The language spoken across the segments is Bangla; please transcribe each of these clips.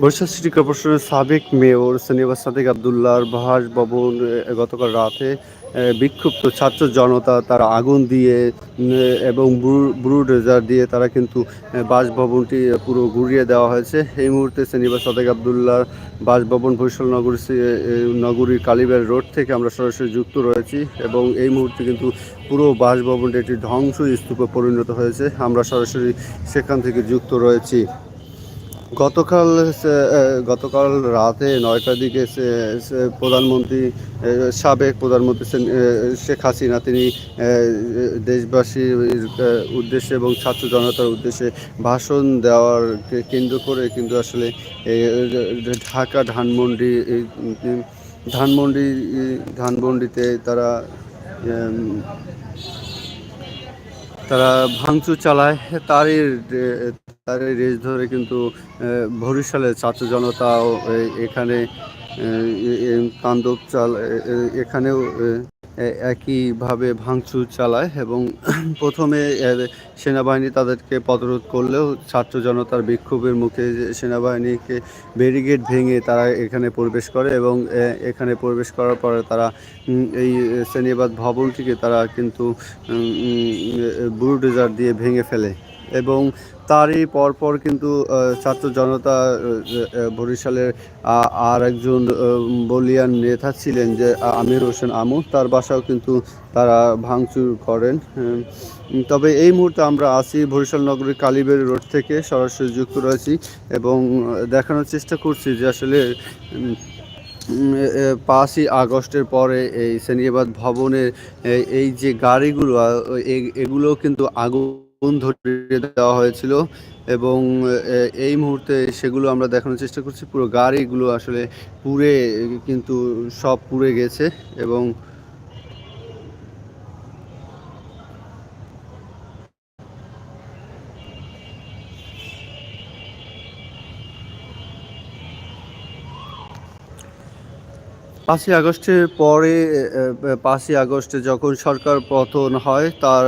বরিশাল সিটি কর্পোরেশনের সাবেক মেয়র সেনিবা সাদেক আবদুল্লাহর বাসভবন এ, গতকাল রাতে বিক্ষুব্ধ ছাত্র জনতা তারা আগুন দিয়ে উম, ব্রু ব্রুডেজার দিয়ে তারা কিন্তু বাসভবনটি পুরো ঘুরিয়ে দেওয়া হয়েছে। এই মুহূর্তে সেনিবা সাদেক আবদুল্লাহর বাসভবন বরিশাল নগরী নগরীর কালীবাড়ি রোড থেকে আমরা সরাসরি যুক্ত রয়েছি এবং এই মুহূর্তে কিন্তু পুরো বাসভবনটি একটি ধ্বংস স্তূপে পরিণত হয়েছে। আমরা সরাসরি সেখান থেকে যুক্ত রয়েছি। গতকাল গতকাল রাতে নয়টার দিকে প্রধানমন্ত্রী সাবেক প্রধানমন্ত্রী শেখ হাসিনা, তিনি দেশবাসীর উদ্দেশ্যে এবং ছাত্র জনতার উদ্দেশ্যে ভাষণ দেওয়ার কেন্দ্র করে কিন্তু আসলে ঢাকা ধানমন্ডি ধানমন্ডি, ধানমন্ডিতে তারা তারা ভাঙচুর চালায়। তারই তারই রেস ধরে কিন্তু বরিশালের ছাত্র জনতাও এখানে তাণ্ডব চাল এখানেও একইভাবে ভাঙচুর চালায় এবং প্রথমে সেনাবাহিনী তাদেরকে পদরোধ করলেও ছাত্র জনতার বিক্ষোভের মুখে সেনাবাহিনীকে ব্যারিকেড ভেঙে তারা এখানে প্রবেশ করে এবং এখানে প্রবেশ করার পরে তারা এই শ্রেণীবাদ ভবনটিকে তারা কিন্তু বুলডোজার দিয়ে ভেঙে ফেলে এবং তারই পরপর কিন্তু ছাত্র জনতা বরিশালের আর একজন বলিয়ান নেতা ছিলেন যে আমির হোসেন আমু। তার বাসাও কিন্তু তারা ভাঙচুর করেন। তবে এই মুহূর্তে আমরা আসি বরিশাল নগরীর কালীবাড়ি রোড থেকে, সরাসরি যুক্ত রয়েছি এবং দেখানোর চেষ্টা করছি যে আসলে পাঁচই আগস্টের পরে এই সেনিয়াবাদ ভবনের এই যে গাড়িগুলো এগুলো কিন্তু আগুন ধরিয়ে দেওয়া হয়েছিল এবং এই মুহূর্তে সেগুলো আমরা দেখানোর চেষ্টা করছি। পুরো গাড়িগুলো আসলে পুড়ে, কিন্তু সব পুড়ে গেছে এবং পাঁচই আগস্টের পরে পাঁচই আগস্টে যখন সরকার পতন হয়, তার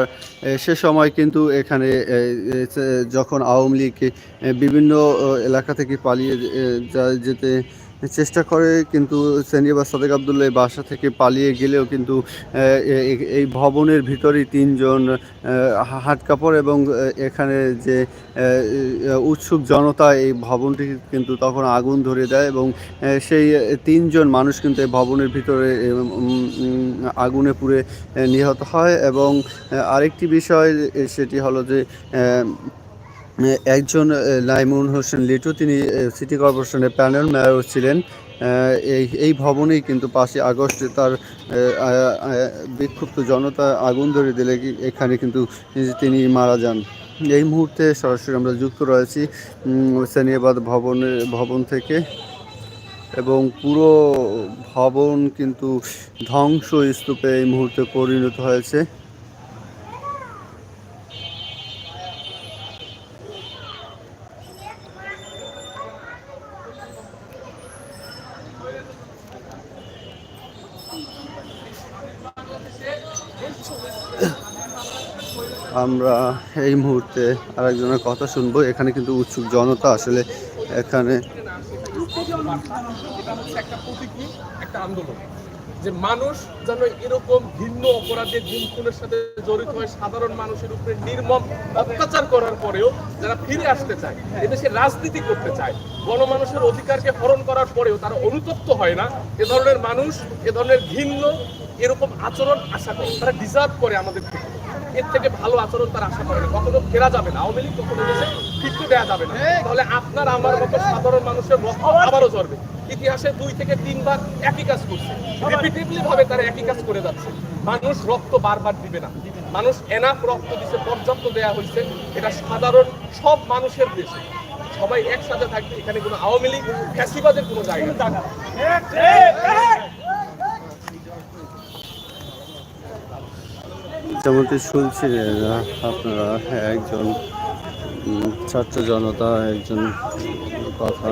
সে সময় কিন্তু এখানে যখন আওয়ামী লীগ বিভিন্ন এলাকা থেকে পালিয়ে যেতে চেষ্টা করে কিন্তু সেনিয়াবা সাদেক আবদুল্লাহ বাসা থেকে পালিয়ে গেলেও কিন্তু এই ভবনের ভিতরেই তিনজন এ, হাট কাপড় এবং এখানে যে উৎসুক জনতা এই ভবনটি কিন্তু তখন আগুন ধরে দেয় এবং সেই তিনজন মানুষ কিন্তু এই ভবনের ভিতরে আগুনে পুড়ে নিহত হয় এবং আরেকটি বিষয় সেটি হলো যে একজন এ, নাইমুন হোসেন লিটু। তিনি সিটি কর্পোরেশনের প্যানেল মেয়র ছিলেন। এই এই ভবনেই কিন্তু পাঁচই আগস্টে তার বিক্ষুব্ধ জনতা আগুন ধরে দিলে এখানে কিন্তু তিনি মারা যান। এই মুহূর্তে সরাসরি আমরা যুক্ত রয়েছি সেনিয়াবাদ ভবনে ভবন থেকে। এবং পুরো ভবন কিন্তু ধ্বংস স্তূপে এই মুহূর্তে পরিণত হয়েছে। আমরা এই মুহূর্তে আরেকজনের কথা শুনব। এখানে কিন্তু উৎসুক জনতা আসলে এখানে। একটা আন্দোলন যে মানুষ যেন এরকম ভিন্ন অপরাধে গুম সাথে জড়িত হয়ে, সাধারণ মানুষের উপরে নির্মম অত্যাচার করার পরেও যারা ফিরে আসতে চায়, এদেশে রাজনীতি করতে চায়, গণমানুষের অধিকারকে হরণ করার পরেও তারা অনুতপ্ত হয় না। এ ধরনের মানুষ, এ ধরনের ভিন্ন এরকম আচরণ আশা করে, তারা ডিজার্ভ করে আমাদের থেকে। এর থেকে ভালো আচরণ তারা আশা করে না কখনো ফেরা যাবে না আওয়ামী লীগ কখনো দেশে ফিরতে দেওয়া যাবে না তাহলে আপনার আমার মতো সাধারণ মানুষের রক্ত আবারও জ্বরবে ইতিহাসে দুই থেকে তিনবার একই কাজ করছে রিপিটেডলি ভাবে তারা একই কাজ করে যাচ্ছে মানুষ রক্ত বারবার দিবে না মানুষ এনাফ রক্ত দিছে পর্যাপ্ত দেয়া হয়েছে এটা সাধারণ সব মানুষের দেশে সবাই একসাথে থাকবে এখানে কোনো আওয়ামী লীগ ফ্যাসিবাদের কোনো জায়গা যেমনটি শুনছিলেন আপনারা একজন ছাত্র জনতা একজন কথা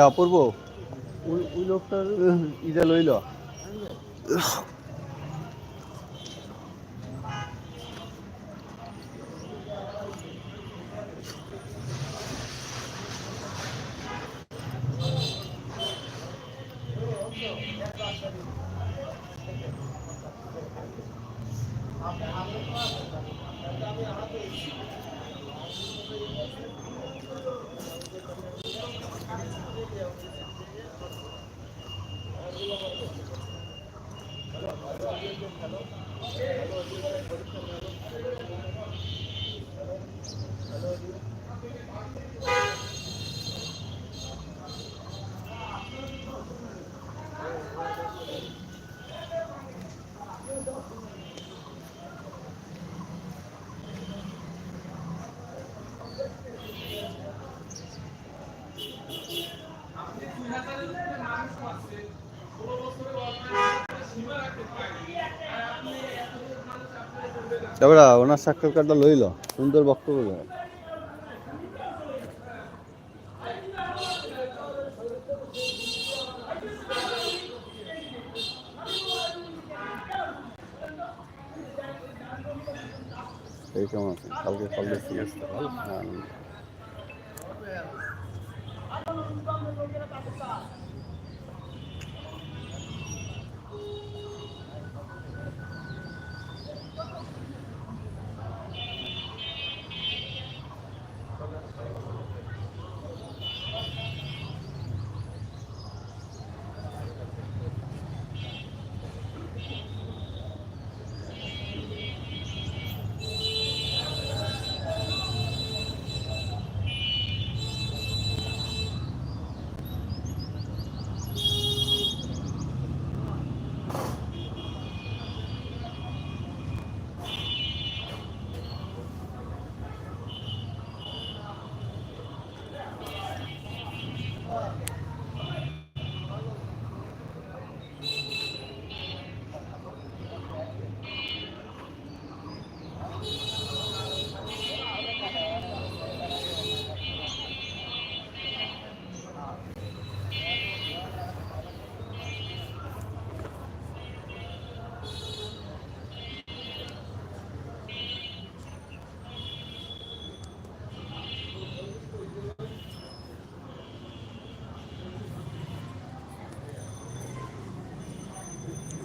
অপূর্ব? ওই ওই লোকটার ইটা লইল এবার ওনার সাক্ষাৎকারটা লইল সুন্দর বক্তব্য এই কেমন আছে? কালকে কল দিচ্ছি হ্যাঁ।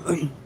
嗯